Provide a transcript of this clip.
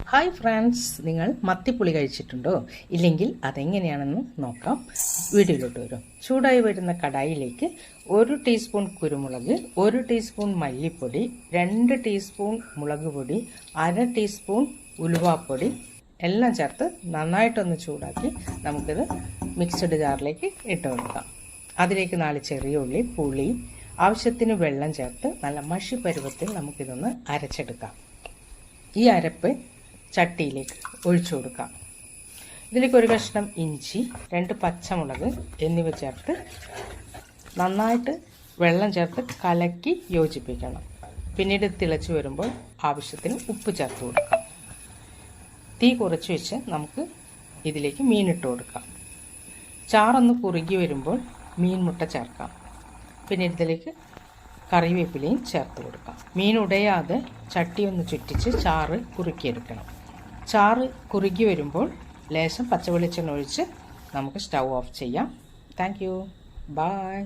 Hi friends നിങ്ങൾ മത്തിപ്പുളി കഴിച്ചിട്ടുണ്ടോ? ഇല്ലെങ്കിൽ അതെങ്ങനെയാണെന്ന് നോക്കാം. വീഡിയോയിലോട്ട് വരും. ചൂടായി വരുന്ന കടായിലേക്ക് ഒരു ടീസ്പൂൺ കുരുമുളക് ഒരു ടീസ്പൂൺ മല്ലിപ്പൊടി രണ്ട് ടീസ്പൂൺ മുളക് പൊടി അര ടീസ്പൂൺ ഉലുവാപ്പൊടി എല്ലാം ചേർത്ത് നന്നായിട്ടൊന്ന് ചൂടാക്കി നമുക്കിത് മിക്സഡ് ജാറിലേക്ക് ഇട്ട് കൊടുക്കാം. അതിലേക്ക് നാല് ചെറിയ ഉള്ളി പുളി ആവശ്യത്തിന് വെള്ളം ചേർത്ത് നല്ല മഷി പരുവത്തിൽ നമുക്കിതൊന്ന് അരച്ചെടുക്കാം. ഈ അരപ്പ് ചട്ടിയിലേക്ക് ഒഴിച്ചു കൊടുക്കാം ഇതിലേക്ക് ഒരു കഷ്ണം ഇഞ്ചി രണ്ട് പച്ചമുളക് എന്നിവ ചേർത്ത് നന്നായിട്ട് വെള്ളം ചേർത്ത് കലക്കി യോജിപ്പിക്കണം. പിന്നീട് തിളച്ച് വരുമ്പോൾ ആവശ്യത്തിന് ഉപ്പ് ചേർത്ത് കൊടുക്കാം. തീ കുറച്ച് വെച്ച് നമുക്ക് ഇതിലേക്ക് മീനിട്ട് കൊടുക്കാം. ചാറൊന്ന് കുറുകി വരുമ്പോൾ മീൻ മുട്ട ചേർക്കാം. പിന്നെ ഇതിലേക്ക് കറിവേപ്പിലയും ചേർത്ത് കൊടുക്കാം. മീൻ ഉടയാതെ ചട്ടി ഒന്ന് ചുറ്റിച്ച് ചാറ് കുറുക്കിയെടുക്കണം. ചാറ് കുറുകി വരുമ്പോൾ ലേശം പച്ചവെളിച്ചെണ്ണ ഒഴിച്ച് നമുക്ക് സ്റ്റൗ ഓഫ് ചെയ്യാം. Thank you. ബായ്